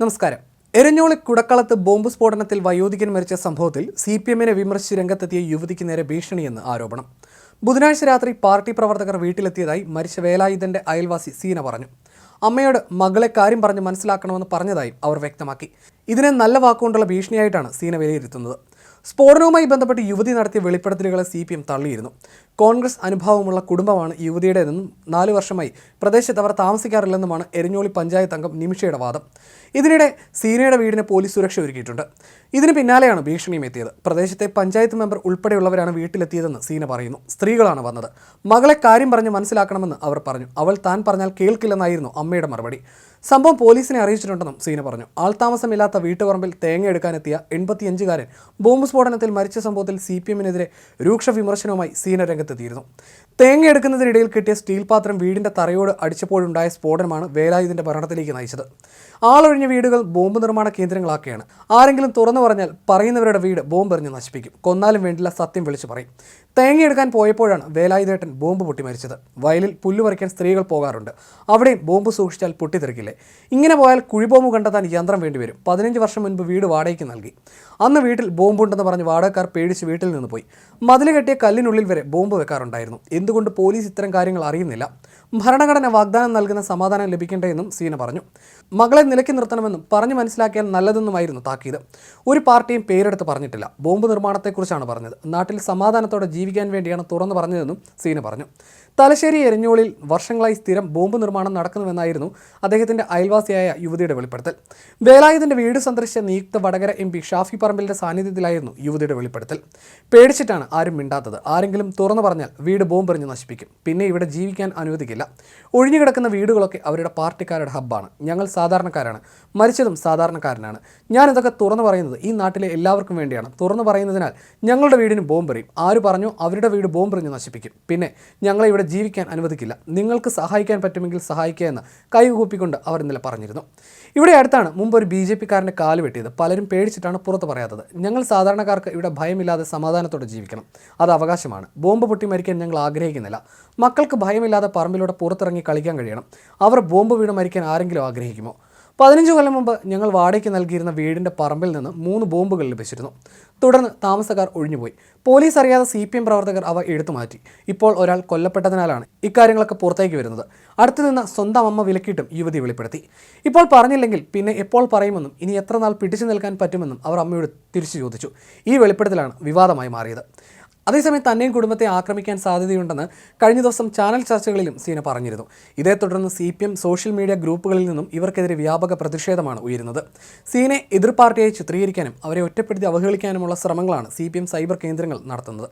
നമസ്കാരം. എരഞ്ഞോളി കുടക്കളത്ത് ബോംബ് സ്ഫോടനത്തിൽ വയോധികൻ മരിച്ച സംഭവത്തിൽ സി പി എമ്മിനെ വിമർശിച്ച് രംഗത്തെത്തിയ യുവതിക്ക് നേരെ ഭീഷണിയെന്ന് ആരോപണം. ബുധനാഴ്ച രാത്രി പാർട്ടി പ്രവർത്തകർ വീട്ടിലെത്തിയതായി മരിച്ച വേലായുധന്റെ അയൽവാസി സീന പറഞ്ഞു. അമ്മയോട് മകളെ കാര്യം പറഞ്ഞ് മനസ്സിലാക്കണമെന്ന് പറഞ്ഞതായും അവർ വ്യക്തമാക്കി. ഇതിനെ നല്ല വാക്കുകൊണ്ടുള്ള ഭീഷണിയായിട്ടാണ് സീന വിലയിരുത്തുന്നത്. സ്ഫോടനവുമായി ബന്ധപ്പെട്ട് യുവതി നടത്തിയ വെളിപ്പെടുത്തലുകളെ സി പി എം തള്ളിയിരുന്നു. കോൺഗ്രസ് അനുഭാവമുള്ള കുടുംബമാണ് യുവതിയുടേതെന്നും നാല് വർഷമായി പ്രദേശത്ത് അവർ താമസിക്കാറില്ലെന്നുമാണ് എരിഞ്ഞോളി പഞ്ചായത്ത് അംഗം നിമിഷയുടെ വാദം. ഇതിനിടെ സീനയുടെ വീടിന് പോലീസ് സുരക്ഷ ഒരുക്കിയിട്ടുണ്ട്. ഇതിന് പിന്നാലെയാണ് ഭീഷണിയും എത്തിയത്. പ്രദേശത്തെ പഞ്ചായത്ത് മെമ്പർ ഉൾപ്പെടെയുള്ളവരാണ് വീട്ടിലെത്തിയതെന്ന് സീന പറയുന്നു. സ്ത്രീകളാണ് വന്നത്. മകളെ കാര്യം പറഞ്ഞ് മനസ്സിലാക്കണമെന്ന് അവർ പറഞ്ഞു. അവൾ താൻ പറഞ്ഞാൽ കേൾക്കില്ലെന്നായിരുന്നു അമ്മയുടെ മറുപടി. സംഭവം പോലീസിനെ അറിയിച്ചിട്ടുണ്ടെന്നും സീന പറഞ്ഞു. ആൾതാമസമില്ലാത്ത വീട്ടുപറമ്പിൽ തേങ്ങ എടുക്കാനെത്തിയ എൺപത്തിയഞ്ചുകാരൻ ബോംബ് സ്ഫോടനത്തിൽ മരിച്ച സംഭവത്തിൽ സി പി എമ്മിനെതിരെ രൂക്ഷ വിമർശനവുമായി സീന രംഗത്തെത്തിയിരുന്നു. തേങ്ങ എടുക്കുന്നതിനിടയിൽ കിട്ടിയ സ്റ്റീൽ പാത്രം വീടിന്റെ തറയോട് അടിച്ചപ്പോഴുണ്ടായ സ്ഫോടനമാണ് വേലായുധന്റെ മരണത്തിലേക്ക് നയിച്ചത്. ആളൊഴിഞ്ഞ വീടുകൾ ബോംബ് നിർമ്മാണ കേന്ദ്രങ്ങളാക്കുകയാണ് ആരെങ്കിലും തുറന്നു പറഞ്ഞാൽ പറയുന്നവരുടെ വീട് ബോംബ് എറിഞ്ഞ് നശിപ്പിക്കും. കൊന്നാലും വേണ്ടില്ല സത്യം വിളിച്ചു പറയും. തേങ്ങ എടുക്കാൻ പോയപ്പോഴാണ് വേലായുധേട്ടൻ ബോംബ് പൊട്ടി മരിച്ചത് വയലിൽ പുല്ല് പറിക്കാൻ സ്ത്രീകൾ പോകാറുണ്ട്. അവിടെയും ബോംബ് സൂക്ഷിച്ചാൽ പൊട്ടിത്തെറിക്കില്ലേ? ഇങ്ങനെ പോയാൽ കുഴിബോംബ് കണ്ടെത്താൻ യന്ത്രം വേണ്ടിവരും. പതിനഞ്ച് വർഷം മുൻപ് വീട് വാടകയ്ക്ക് നൽകി. അന്ന് വീട്ടിൽ ബോംബുണ്ടെന്ന് പറഞ്ഞ് വാടകക്കാർ പേടിച്ച് വീട്ടിൽ നിന്ന് പോയി. മതിൽ കെട്ടിയ കല്ലിനുള്ളിൽ വരെ ബോംബ് വെക്കാറുണ്ടായിരുന്നു. എന്തുകൊണ്ട് പോലീസ് ഇത്തരം കാര്യങ്ങൾ അറിയുന്നില്ല? ഭരണഘടന വാഗ്ദാനം നൽകുന്ന സമാധാനം ലഭിക്കേണ്ടതെന്നും സീന പറഞ്ഞു. മകളെ നിലയ്ക്ക് നിർത്തണമെന്നും പറഞ്ഞു മനസ്സിലാക്കിയാൽ നല്ലതെന്നുമായിരുന്നു താക്കീത്. ഒരു പാർട്ടിയും പേരെടുത്ത് പറഞ്ഞിട്ടില്ല. ബോംബ് നിർമ്മാണത്തെക്കുറിച്ചാണ് പറഞ്ഞത്. നാട്ടിൽ സമാധാനത്തോടെ ജീവിക്കാൻ വേണ്ടിയാണ് തുറന്നു പറഞ്ഞതെന്നും സീന പറഞ്ഞു. തലശ്ശേരി എരഞ്ഞോളിൽ വർഷങ്ങളായി സ്ഥിരം ബോംബ് നിർമ്മാണം നടക്കുന്നുവെന്നായിരുന്നു അദ്ദേഹത്തിന്റെ അയൽവാസിയായ യുവതിയുടെ വെളിപ്പെടുത്തൽ. വേലായുധന്റെ വീട് സന്ദർശിച്ച നിയുക്ത വടകര എം പി ഷാഫി പറമ്പിലിന്റെ സാന്നിധ്യത്തിലായിരുന്നു യുവതിയുടെ വെളിപ്പെടുത്തൽ. പേടിച്ചിട്ടാണ് ആരും മിണ്ടാത്തത്. ആരെങ്കിലും തുറന്നു പറഞ്ഞാൽ വീട് ബോംബെറിഞ്ഞ് നശിപ്പിക്കും. പിന്നെ ഇവിടെ ജീവിക്കാൻ അനുവദിക്കില്ല. ഒഴിഞ്ഞുകിടക്കുന്ന വീടുകളൊക്കെ അവരുടെ പാർട്ടിക്കാരുടെ ഹബ്ബാണ്. ഞങ്ങൾ സാധാരണക്കാരാണ്. മരിച്ചതും സാധാരണക്കാരനാണ്. ഞാൻ ഇതൊക്കെ തുറന്നു പറയുന്നത് ഈ നാട്ടിലെ എല്ലാവർക്കും വേണ്ടിയാണ്. തുറന്നു പറയുന്നതിനാൽ ഞങ്ങളുടെ വീടിന് ബോംബെറിയും ആര് പറഞ്ഞു അവരുടെ വീട് ബോംബെറിഞ്ഞ് നശിപ്പിക്കും. പിന്നെ ഞങ്ങളെ ജീവിക്കാൻ അനുവദിക്കില്ല. നിങ്ങൾക്ക് സഹായിക്കാൻ പറ്റുമെങ്കിൽ സഹായിക്കുക എന്ന് കൈകൂപ്പിക്കൊണ്ട് അവർ ഇന്നലെ പറഞ്ഞിരുന്നു. ഇവിടെ അടുത്താണ് മുമ്പ് ഒരു ബി ജെ പിക്കാരന്റെ കാൽ വെട്ടിയത്. പലരും പേടിച്ചിട്ടാണ് പുറത്ത് പറയാത്തത്. ഞങ്ങൾ സാധാരണക്കാർക്ക് ഇവിടെ ഭയമില്ലാതെ സമാധാനത്തോടെ ജീവിക്കണം. അത് അവകാശമാണ്. ബോംബ് പൊട്ടി മരിക്കാൻ ഞങ്ങൾ ആഗ്രഹിക്കുന്നില്ല. മക്കൾക്ക് ഭയമില്ലാതെ പറമ്പിലൂടെ പുറത്തിറങ്ങി കളിക്കാൻ കഴിയണം. അവർ ബോംബ് വീണ് മരിക്കാൻ ആരെങ്കിലും ആഗ്രഹിക്കുമോ? പതിനഞ്ച് കൊല്ലം മുമ്പ് ഞങ്ങൾ വാടകയ്ക്ക് നൽകിയിരുന്ന വീടിന്റെ പറമ്പിൽ നിന്ന് മൂന്ന് ബോംബുകൾ ലഭിച്ചിരുന്നു. തുടർന്ന് താമസക്കാർ ഒഴിഞ്ഞുപോയി. പോലീസ് അറിയാതെ സി പി എം പ്രവർത്തകർ അവ എടുത്തു മാറ്റി. ഇപ്പോൾ ഒരാൾ കൊല്ലപ്പെട്ടതിനാലാണ് ഇക്കാര്യങ്ങളൊക്കെ പുറത്തേക്ക് വരുന്നത്. അടുത്തു നിന്ന് സ്വന്തം അമ്മ വിലക്കിയിട്ടും യുവതി വെളിപ്പെടുത്തി. ഇപ്പോൾ പറഞ്ഞില്ലെങ്കിൽ പിന്നെ എപ്പോൾ പറയുമെന്നും ഇനി എത്ര നാൾ പിടിച്ചു നിൽക്കാൻ പറ്റുമെന്നും അവർ അമ്മയോട് തിരിച്ചു ചോദിച്ചു. ഈ വെളിപ്പെടുത്തലാണ് വിവാദമായി മാറിയത്. അതേസമയം തന്നെയും കുടുംബത്തെ ആക്രമിക്കാൻ സാധ്യതയുണ്ടെന്ന് കഴിഞ്ഞ ദിവസം ചാനൽ ചർച്ചകളിലും സീന പറഞ്ഞിരുന്നു. ഇതേ തുടർന്ന് C P M social media ഗ്രൂപ്പുകളിൽ നിന്നും ഇവർക്കെതിരെ വ്യാപക പ്രതിഷേധമാണ് ഉയരുന്നത്. സീനെ എതിർ പാർട്ടിയായി ചിത്രീകരിക്കാനും അവരെ ഒറ്റപ്പെടുത്തി അവഹേളിക്കാനുമുള്ള ശ്രമങ്ങളാണ് സി സൈബർ കേന്ദ്രങ്ങൾ നടത്തുന്നത്.